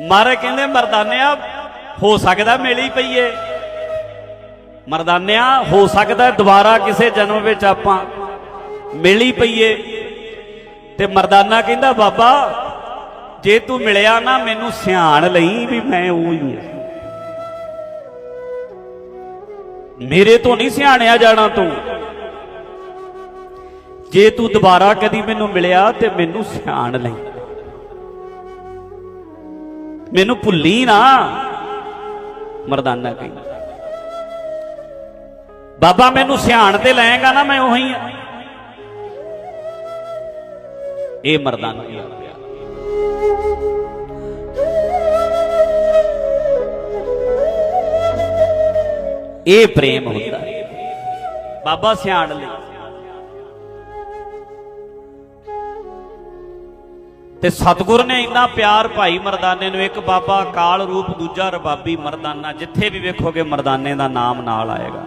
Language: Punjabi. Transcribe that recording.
ਮਹਾਰਾਜ ਕਹਿੰਦੇ, ਮਰਦਾਨਿਆ, ਹੋ ਸਕਦਾ ਮਿਲੀ ਪਈਏ ਮਰਦਾਨਿਆ, ਹੋ ਸਕਦਾ ਦੁਬਾਰਾ ਕਿਸੇ ਜਨਮ ਵਿੱਚ ਆਪਾਂ ਮਿਲੀ ਪਈਏ ਤੇ ਮਰਦਾਨਾ ਕਹਿੰਦਾ, ਬਾਬਾ, ਜੇ ਤੂੰ ਮਿਲਿਆ ਨਾ, ਮੈਨੂੰ ਸਿਆਣ ਲਈ ਵੀ ਮੈਂ ਉਹ ਹੀ ਹਾਂ ਮੇਰੇ ਤੋਂ ਨਹੀਂ ਸਿਆਣਿਆ ਜਾਣਾ ਤੂੰ। ਜੇ ਤੂੰ ਦੁਬਾਰਾ ਕਦੀ ਮੈਨੂੰ ਮਿਲਿਆ, ਤੇ ਮੈਨੂੰ ਸਿਆਣ ਲਈ। ਮੈਨੂੰ ਭੁੱਲੀ ਨਾ। ਮਰਦਾਨਾ ਕਹਿੰਦਾ ਬਾਬਾ ਮੈਨੂੰ ਸਿਆਣ ਤੇ ਲੈਗਾ ਨਾ, ਮੈਂ ਉਹੀ ਆ। ਇਹ ਮਰਦਾਨਾ ਹੀ ਇਹ ਪ੍ਰੇਮ ਹੁੰਦਾ। ਬਾਬਾ ਸਿਆਣ ਲਈ। ਤੇ ਸਤਿਗੁਰ ਨੇ ਇੰਨਾ ਪਿਆਰ ਭਾਈ ਮਰਦਾਨੇ ਨੂੰ, ਇੱਕ ਬਾਬਾ ਕਾਲ ਰੂਪ, ਦੂਜਾ ਰਬਾਬੀ ਮਰਦਾਨਾ, ਜਿੱਥੇ ਵੀ ਵੇਖੋਗੇ ਮਰਦਾਨੇ ਦਾ ਨਾਮ ਨਾਲ ਆਏਗਾ।